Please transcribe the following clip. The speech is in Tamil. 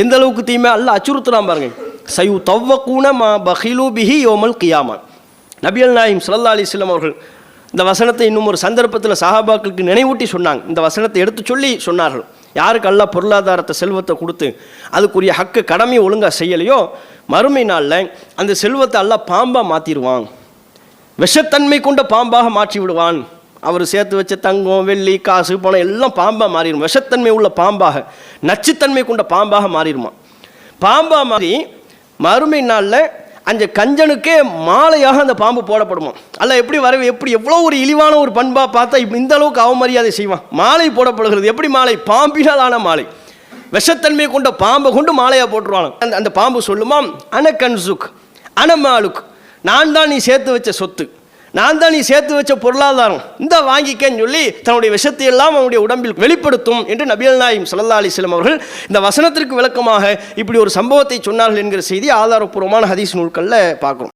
எந்த அளவுக்கு தீமை அல்ல அச்சுறுத்துறான் பாருங்க. சயு தவ்வக்கூன மா பஹிலு பிஹி யோமல் கியாமா. நபியல் நாயிம் சல்லா அலிஸ்லாம் அவர்கள் இந்த வசனத்தை இன்னும் ஒரு சந்தர்ப்பத்தில் சஹாபாக்களுக்கு நினைவூட்டி சொன்னாங்க. இந்த வசனத்தை எடுத்து சொல்லி சொன்னார்கள். யாருக்கு அல்லா பொருளாதாரத்தை செல்வத்தை கொடுத்து அதுக்குரிய ஹக்கு கடமை ஒழுங்காக செய்யலையோ மறுமை நாளில் அந்த செல்வத்தை அல்ல பாம்பாக மாற்றிடுவான் விஷத்தன்மை கொண்ட பாம்பாக மாற்றி விடுவான். அவர் சேர்த்து வச்ச தங்கம் வெள்ளி காசு பணம் எல்லாம் பாம்பாக மாறிடும் விஷத்தன்மை உள்ள பாம்பாக நச்சுத்தன்மை கொண்ட பாம்பாக மாறிடுமா பாம்பாக மாறி மறுமை நாளில் அந்த கஞ்சனுக்கே மாலையாக அந்த பாம்பு போடப்படுமா? அல்ல எப்படி வர எப்படி எவ்வளோ ஒரு இழிவான ஒரு பண்பாக பார்த்தா இந்த அளவுக்கு அவமரியாதை செய்வான். மாலை போடப்படுகிறது. எப்படி மாலை? பாம்பினால் ஆன மாலை. விஷத்தன்மை கொண்ட பாம்பை கொண்டு மாலையாக போட்டுருவாங்க. அந்த அந்த பாம்பு சொல்லுமாம் அன கன்சுக் அன மாலுக் நான் தான் நீ சேர்த்து வச்ச சொத்து. நான் தான் நீ சேர்த்து வச்ச பொருளாதாரம். இந்த வாங்கிக்கன்னு சொல்லி தன்னுடைய விஷத்தை எல்லாம் அவனுடைய உடம்பில் வெளிப்படுத்தும் என்று நபியல் நாயும் சல்லா அலிஸ்லாம் அவர்கள் இந்த வசனத்திற்கு விளக்கமாக இப்படி ஒரு சம்பவத்தை சொன்னார்கள் என்கிற செய்தி ஆதாரப்பூர்வமான ஹதீஸ் நூல்களில் பார்க்குறோம்.